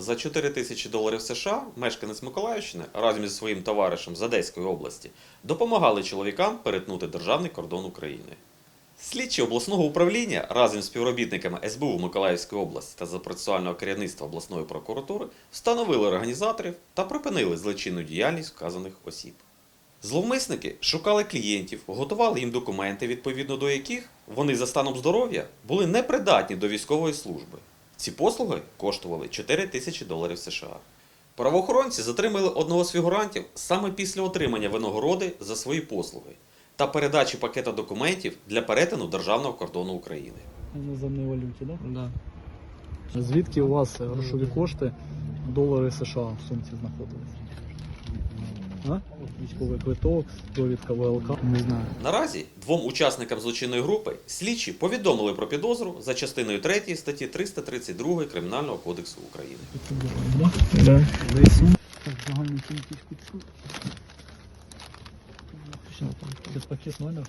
за 4 тисячі доларів США мешканець Миколаївщини разом зі своїм товаришем з Одеської області допомагали чоловікам перетнути державний кордон України. Слідчі обласного управління разом з співробітниками СБУ Миколаївської області та запрацювального керівництва обласної прокуратури встановили організаторів та припинили злочинну діяльність вказаних осіб. Зловмисники шукали клієнтів, готували їм документи, відповідно до яких вони за станом здоров'я були непридатні до військової служби. Ці послуги коштували 4 тисячі доларів США. Правоохоронці затримали одного з фігурантів саме після отримання винагороди за свої послуги та передачі пакета документів для перетину державного кордону України. Іноземній валюті, да? Да. Звідки у вас грошові кошти, долари США в сумці знаходились? А? Військовий квиток, довідка ВЛК, не знаю. Наразі двом учасникам злочинної групи слідчі повідомили про підозру за частиною 3 статті 332 Кримінального кодексу України. Да? Так, загальну кількість підсуд. Що? Без пакет номер.